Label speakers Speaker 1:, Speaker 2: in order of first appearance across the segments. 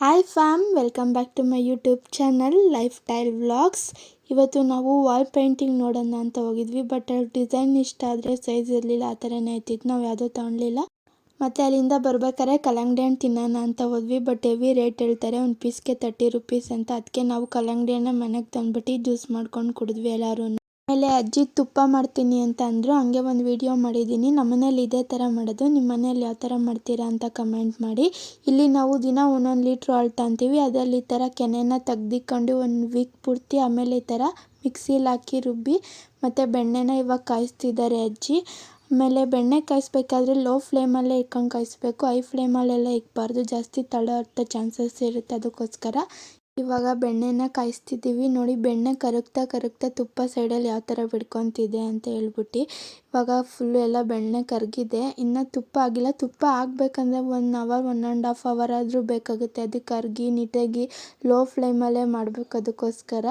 Speaker 1: Hi fam welcome back to my YouTube channel lifestyle vlogs ಇವತ್ತು ನಾವು wall painting ನೋಡೋಣ ಅಂತ ಹೋಗಿದ್ವಿ ಬಟ್ ಡಿಸೈನ್ ಇಷ್ಟ ಆದರೆ ಸೈಜ್ ಇರಲಿಲ್ಲ, ಆ ಥರನೇ ಆಯ್ತಿತ್ತು ನಾವು ಯಾವುದೂ ತೊಗೊಳ್ಲಿಲ್ಲ ಮತ್ತು ಅಲ್ಲಿಂದ ಬರ್ಬೇಕಾದ್ರೆ ಕಲ್ಲಂಗಡಿ ಹಣ್ಣು ತಿನ್ನೋಣ ಅಂತ ಹೋದ್ವಿ ಬಟ್ ಹೆವಿ ರೇಟ್ ಹೇಳ್ತಾರೆ, ಒಂದು ಪೀಸ್ಗೆ ತರ್ಟಿ ರುಪೀಸ್ ಅಂತ. ಅದಕ್ಕೆ ನಾವು ಕಲ್ಲಂಗಡಿ ಹಣ್ಣು ಮನೆಗೆ ತಂದುಬಿಟ್ಟು ಜ್ಯೂಸ್ ಮಾಡ್ಕೊಂಡು ಕುಡಿದ್ವಿ ಎಲ್ಲರೂ ಆಮೇಲೆ ಅಜ್ಜಿ ತುಪ್ಪ ಮಾಡ್ತೀನಿ ಅಂತ ಅಂದರು, ಹಂಗೆ ಒಂದು ವಿಡಿಯೋ ಮಾಡಿದ್ದೀನಿ ನಮ್ಮ ಮನೇಲಿ ಇದೇ ಥರ ಮಾಡೋದು. ನಿಮ್ಮ ಮನೇಲಿ ಯಾವ ಥರ ಮಾಡ್ತೀರಾ ಅಂತ ಕಮೆಂಟ್ ಮಾಡಿ. ಇಲ್ಲಿ ನಾವು ದಿನ ಒಂದೊಂದು ಲೀಟ್ರ್ ಹಾಲು ತಗೊಂತೀವಿ ಅದರಲ್ಲಿ ಈ ಥರ ಕೆನೆನ ತೆಗ್ದಿಕೊಂಡು ಒಂದು ವೀಕ್ ಪೂರ್ತಿ ಆಮೇಲೆ ಈ ಥರ ಮಿಕ್ಸಿಲಿ ಹಾಕಿ ರುಬ್ಬಿ, ಮತ್ತು ಬೆಣ್ಣೆನ ಇವಾಗ ಕಾಯಿಸ್ತಿದ್ದಾರೆ ಅಜ್ಜಿ. ಆಮೇಲೆ ಬೆಣ್ಣೆ ಕಾಯಿಸ್ಬೇಕಾದ್ರೆ ಲೋ ಫ್ಲೇಮಲ್ಲೇ ಇಟ್ಕೊಂಡು ಕಾಯಿಸ್ಬೇಕು. ಹೈ ಫ್ಲೇಮಲ್ಲೆಲ್ಲ ಇಕ್ಬಾರ್ದು. ಜಾಸ್ತಿ ತಳ ಹತ್ತೋ ಚಾನ್ಸಸ್ ಇರುತ್ತೆ ಅದಕ್ಕೋಸ್ಕರ. ಇವಾಗ ಬೆಣ್ಣೆನ ಕಾಯಿಸ್ತಿದ್ದೀವಿ. ನೋಡಿ, ಬೆಣ್ಣೆ ಕರಗ್ತಾ ಕರಗ್ತಾ ತುಪ್ಪ ಸೈಡಲ್ಲಿ ಯಾವ ಥರ ಬಿಡ್ಕೊತಿದೆ ಅಂತ ಹೇಳ್ಬಿಟ್ಟು ಇವಾಗ ಫುಲ್ಲು ಎಲ್ಲ ಬೆಣ್ಣೆ ಕರಗಿದೆ. ಇನ್ನು ತುಪ್ಪ ಆಗಿಲ್ಲ. ತುಪ್ಪ ಆಗಬೇಕಂದ್ರೆ one hour one and half hour ಆದರೂ ಬೇಕಾಗುತ್ತೆ. ಅದು ಕರಗಿ, ನೀಟಾಗಿ ಲೋ ಫ್ಲೇಮಲ್ಲೇ ಮಾಡಬೇಕು ಅದಕ್ಕೋಸ್ಕರ.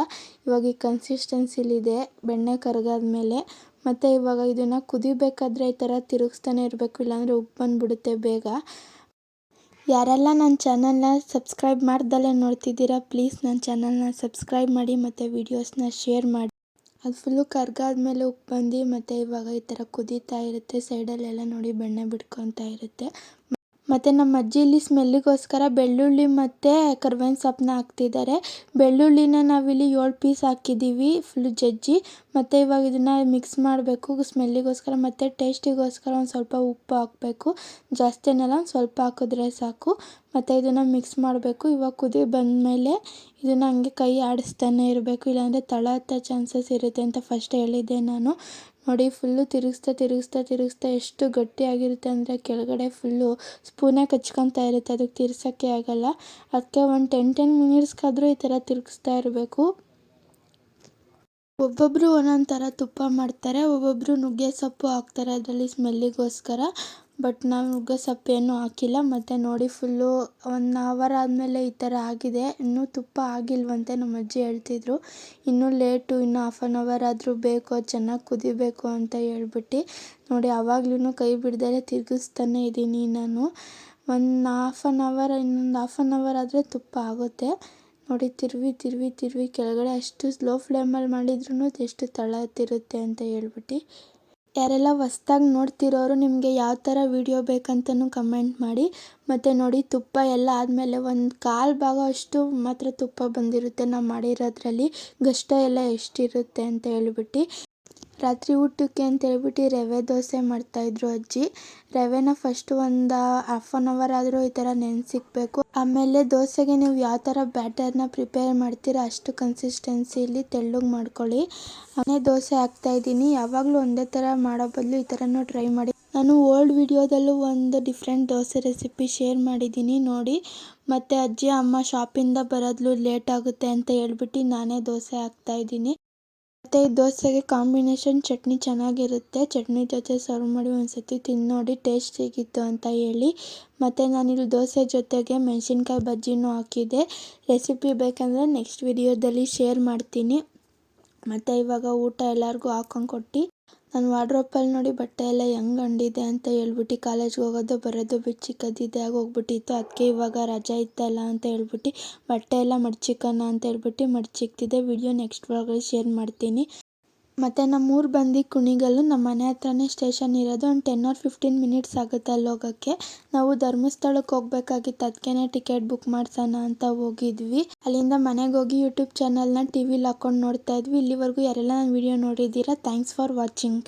Speaker 1: ಇವಾಗ ಈ ಕನ್ಸಿಸ್ಟೆನ್ಸಿಲಿದೆ ಬೆಣ್ಣೆ ಕರಗಾದ್ಮೇಲೆ. ಮತ್ತು ಇವಾಗ ಇದನ್ನು ಕುದಿಬೇಕಾದ್ರೆ ಈ ಥರ ತಿರುಗಿಸ್ತಾನೆ ಇರಬೇಕು. ಇಲ್ಲಾಂದರೆ ಉಪ್ಪು ಬಂದುಬಿಡುತ್ತೆ ಬೇಗ. ಯಾರೆಲ್ಲ ನನ್ನ ಚಾನಲ್ನ ಸಬ್ಸ್ಕ್ರೈಬ್ ಮಾಡ್ದಲೇ ನೋಡ್ತಿದ್ದೀರಾ, ಪ್ಲೀಸ್ ನನ್ನ ಚಾನಲ್ನ ಸಬ್ಸ್ಕ್ರೈಬ್ ಮಾಡಿ ಮತ್ತು ವೀಡಿಯೋಸ್ನ ಶೇರ್ ಮಾಡಿ. ಅದು ಫುಲ್ಲು ಕರ್ಗಾದ್ಮೇಲೆ ಉಪ್ಪು ಬಂದು ಮತ್ತು ಇವಾಗ ಈ ಥರ ಕುದೀತಾ ಇರುತ್ತೆ ಸೈಡಲ್ಲೆಲ್ಲ ನೋಡಿ ಬೆಣ್ಣೆ ಬಿಟ್ಕೊತಾ ಇರುತ್ತೆ. ಮತ್ತು ನಮ್ಮ ಅಜ್ಜಿ ಇಲ್ಲಿ ಸ್ಮೆಲ್ಲಿಗೋಸ್ಕರ ಬೆಳ್ಳುಳ್ಳಿ ಮತ್ತು ಕರ್ಬೇವಿನ ಸೊಪ್ಪನ್ನ ಹಾಕ್ತಿದ್ದಾರೆ. ಬೆಳ್ಳುಳ್ಳಿನ ನಾವಿಲ್ಲಿ ಏಳು ಪೀಸ್ ಹಾಕಿದ್ದೀವಿ ಫುಲ್ ಜಜ್ಜಿ. ಮತ್ತು ಇವಾಗ ಇದನ್ನು ಮಿಕ್ಸ್ ಮಾಡಬೇಕು. ಸ್ಮೆಲ್ಲಿಗೋಸ್ಕರ ಮತ್ತು ಟೇಸ್ಟಿಗೋಸ್ಕರ ಒಂದು ಸ್ವಲ್ಪ ಉಪ್ಪು ಹಾಕಬೇಕು. ಜಾಸ್ತಿ ಏನಲ್ಲ ಒಂದು ಸ್ವಲ್ಪ ಹಾಕಿದ್ರೆ ಸಾಕು. ಮತ್ತು ಇದನ್ನು ಮಿಕ್ಸ್ ಮಾಡಬೇಕು. ಇವಾಗ ಕುದಿ ಬಂದಮೇಲೆ ಇದನ್ನು ಹಂಗೆ ಕೈ ಆಡಿಸ್ತಾನೆ ಇರಬೇಕು. ಇಲ್ಲಾಂದರೆ ತಳ ಹತ್ತೋ ಚಾನ್ಸಸ್ ಇರುತ್ತೆ ಅಂತ ಫಸ್ಟ್ ಹೇಳಿದ್ದೆ ನಾನು. ನೋಡಿ, ಫುಲ್ಲು ತಿರುಗಿಸ್ತಾ ತಿರುಗಿಸ್ತಾ ತಿರುಗಿಸ್ತಾ ಎಷ್ಟು ಗಟ್ಟಿಯಾಗಿರುತ್ತೆ ಅಂದರೆ ಕೆಳಗಡೆ ಫುಲ್ಲು ಸ್ಪೂನೇ ಕಚ್ಕೊತಾ ಇರುತ್ತೆ, ಅದಕ್ಕೆ ತಿರ್ಸೋಕ್ಕೆ ಆಗೋಲ್ಲ. ಅದಕ್ಕೆ ಒಂದು ಟೆನ್ ಟೆನ್ ಮಿನಿಟ್ಸ್ಗಾದರೂ ಈ ಥರ ತಿರುಗಿಸ್ತಾ ಇರಬೇಕು. ಒಬ್ಬೊಬ್ಬರು ಒಂದೊಂದು ಥರ ತುಪ್ಪ ಮಾಡ್ತಾರೆ ಒಬ್ಬೊಬ್ಬರು ನುಗ್ಗೆ ಸೊಪ್ಪು ಹಾಕ್ತಾರೆ, ಅದರಲ್ಲಿ ಸ್ಮೆಲ್ಲಿಗೋಸ್ಕರ ಬಟ್ ನಾನು ನುಗ್ಗೆ ಸೊಪ್ಪು ಏನೂ ಹಾಕಿಲ್ಲ. ಮತ್ತು ನೋಡಿ ಫುಲ್ಲು ಒನ್ ಅವರ್ ಆದಮೇಲೆ ಈ ಥರ ಆಗಿದೆ. ಇನ್ನೂ ತುಪ್ಪ ಆಗಿಲ್ವಂತೆ ನಮ್ಮ ಅಜ್ಜಿ ಹೇಳ್ತಿದ್ರು. ಇನ್ನೂ ಲೇಟು ಇನ್ನೂ ಹಾಫ್ ಆನ್ ಅವರ್ ಆದರೂ ಬೇಕು, ಚೆನ್ನಾಗಿ ಕುದಿಬೇಕು ಅಂತ ಹೇಳ್ಬಿಟ್ಟು ನೋಡಿ ಆವಾಗ್ಲೂ ಕೈ ಬಿಡ್ದಲೇ ತಿರುಗಿಸ್ತಾನೆ ಇದ್ದೀನಿ ನಾನು. ಒಂದು ಹಾಫ್ ಆನ್ ಅವರ್ ಇನ್ನೊಂದು ಹಾಫ್ ಆನ್ ಅವರ್ ಆದರೆ ತುಪ್ಪ ಆಗುತ್ತೆ. ನೋಡಿ ತಿರುವಿ ತಿರುವಿ ತಿರುವಿ ಕೆಳಗಡೆ ಅಷ್ಟು ಸ್ಲೋ ಫ್ಲೇಮಲ್ಲಿ ಮಾಡಿದ್ರೂ ಎಷ್ಟು ತಳ ಹತ್ತಿರುತ್ತೆ ಅಂತ ಹೇಳ್ಬಿಟ್ಟು ಯಾರೆಲ್ಲ ಹೊಸ್ದಾಗಿ ನೋಡ್ತಿರೋರು, ನಿಮಗೆ ಯಾವ ಥರ ವೀಡಿಯೋ ಬೇಕಂತನೂ ಕಮೆಂಟ್ ಮಾಡಿ. ಮತ್ತು ನೋಡಿ, ತುಪ್ಪ ಎಲ್ಲ ಆದಮೇಲೆ ಒಂದು ಕಾಲು ಭಾಗ ಅಷ್ಟು ಮಾತ್ರ ತುಪ್ಪ ಬಂದಿರುತ್ತೆ. ನಾವು ಮಾಡಿರೋದ್ರಲ್ಲಿ ಗಷ್ಟ ಎಲ್ಲ ಎಷ್ಟಿರುತ್ತೆ ಅಂತ ಹೇಳ್ಬಿಟ್ಟು. ರಾತ್ರಿ ಊಟಕ್ಕೆ ಅಂತ ಹೇಳ್ಬಿಟ್ಟು ರವೆ ದೋಸೆ ಮಾಡ್ತಾಯಿದ್ರು ಅಜ್ಜಿ. ರವೆನ ಫಸ್ಟ್ ಒಂದು ಹಾಫ್ ಆನ್ ಅವರ್ ಆದರೂ ಈ ಥರ ನೆನೆಸಿಕ್ಬೇಕು. ಆಮೇಲೆ ದೋಸೆಗೆ ನೀವು ಯಾವ ಥರ ಬ್ಯಾಟರ್ನ ಪ್ರಿಪೇರ್ ಮಾಡ್ತೀರಾ ಅಷ್ಟು ಕನ್ಸಿಸ್ಟೆನ್ಸಿಲಿ ತೆಳ್ಳಗೆ ಮಾಡ್ಕೊಳ್ಳಿ. ಆಮೇಲೆ ದೋಸೆ ಹಾಕ್ತಾಯಿದ್ದೀನಿ ಯಾವಾಗಲೂ ಒಂದೇ ಥರ ಮಾಡೋ ಬದಲು ಈ ಥರನೂ ಟ್ರೈ ಮಾಡಿ. ನಾನು ಓಲ್ಡ್ ವಿಡಿಯೋದಲ್ಲೂ ಒಂದು ಡಿಫ್ರೆಂಟ್ ದೋಸೆ ರೆಸಿಪಿ ಶೇರ್ ಮಾಡಿದ್ದೀನಿ. ನೋಡಿ. ಮತ್ತು ಅಜ್ಜಿ ಅಮ್ಮ ಶಾಪಿಂದ ಬರೋದ್ಲು ಲೇಟ್ ಆಗುತ್ತೆ ಅಂತ ಹೇಳ್ಬಿಟ್ಟು ನಾನೇ ದೋಸೆ ಹಾಕ್ತಾಯಿದ್ದೀನಿ ಮತ್ತು ದೋಸೆಗೆ ಕಾಂಬಿನೇಷನ್ ಚಟ್ನಿ ಚೆನ್ನಾಗಿರುತ್ತೆ. ಚಟ್ನಿ ಜೊತೆ ಸರ್ವ್ ಮಾಡಿ ಒಂದು ಸತಿ ತಿಂದು ನೋಡಿ, ಟೇಸ್ಟ್ ಹೇಗಿತ್ತು ಅಂತ ಹೇಳಿ. ಮತ್ತು ನಾನಿಲ್ಲಿ ದೋಸೆ ಜೊತೆಗೆ ಮೆಣಸಿನ್ಕಾಯಿ ಬಜ್ಜಿನೂ ಹಾಕಿದ್ದೆ. ರೆಸಿಪಿ ಬೇಕೆಂದರೆ ನೆಕ್ಸ್ಟ್ ವಿಡಿಯೋದಲ್ಲಿ ಶೇರ್ ಮಾಡ್ತೀನಿ. ಮತ್ತು ಇವಾಗ ಊಟ ಎಲ್ಲರಿಗೂ ಹಾಕೊಂಡು ಕೊಟ್ಟು, ನಾನು ವಾರ್ಡ್ರೋಪಲ್ಲಿ ನೋಡಿ ಬಟ್ಟೆ ಎಲ್ಲ ಹೆಂಗೆ ಅಂಡಿದೆ ಅಂತ ಹೇಳ್ಬಿಟ್ಟು ಕಾಲೇಜ್ಗೆ ಹೋಗೋದು ಬರೋದು ಬಿಟ್ಟು ಚಿಕ್ಕದಿದೆ ಆಗೋಗ್ಬಿಟ್ಟಿತ್ತು ಅದಕ್ಕೆ ಇವಾಗ ರಜೆ ಇತ್ತಲ್ಲ ಅಂತ ಹೇಳ್ಬಿಟ್ಟು ಬಟ್ಟೆ ಎಲ್ಲ ಮಡ್ಚಿಕ್ಕೋಣ ಅಂತ ಹೇಳ್ಬಿಟ್ಟು ಮಡ್ಚಿಕ್ತಿದ್ದೆ ವಿಡಿಯೋ ನೆಕ್ಸ್ಟ್ ವ್ಲಾಗಲ್ಲಿ ಶೇರ್ ಮಾಡ್ತೀನಿ. ಮತ್ತು ನಮ್ಮೂರು ಬಂದು ಕುಣಿಗಲ್ಲು ನಮ್ಮ ಮನೆ ಹತ್ರನೇ ಸ್ಟೇಷನ್ ಇರೋದು. ಒಂದು ಟೆನ್ ಆರ್ ಫಿಫ್ಟೀನ್ ಮಿನಿಟ್ಸ್ ಆಗುತ್ತೆ ಅಲ್ಲಿ ಹೋಗೋಕ್ಕೆ. ನಾವು ಧರ್ಮಸ್ಥಳಕ್ಕೆ ಹೋಗ್ಬೇಕಾಗಿತ್ತು. ಅದಕ್ಕೇ ಟಿಕೆಟ್ ಬುಕ್ ಮಾಡ್ಸೋಣ ಅಂತ ಹೋಗಿದ್ವಿ. ಅಲ್ಲಿಂದ ಮನೆಗೆ ಹೋಗಿ ಯೂಟ್ಯೂಬ್ ಚಾನಲ್ನ ಟಿ ವಿಲಿ ಹಾಕ್ಕೊಂಡು ನೋಡ್ತಾ ಇದ್ವಿ. ಇಲ್ಲಿವರೆಗೂ ಯಾರೆಲ್ಲ ನನ್ನ ವಿಡಿಯೋ ನೋಡಿದ್ದೀರಾ, ಥ್ಯಾಂಕ್ಸ್ ಫಾರ್ ವಾಚಿಂಗ್.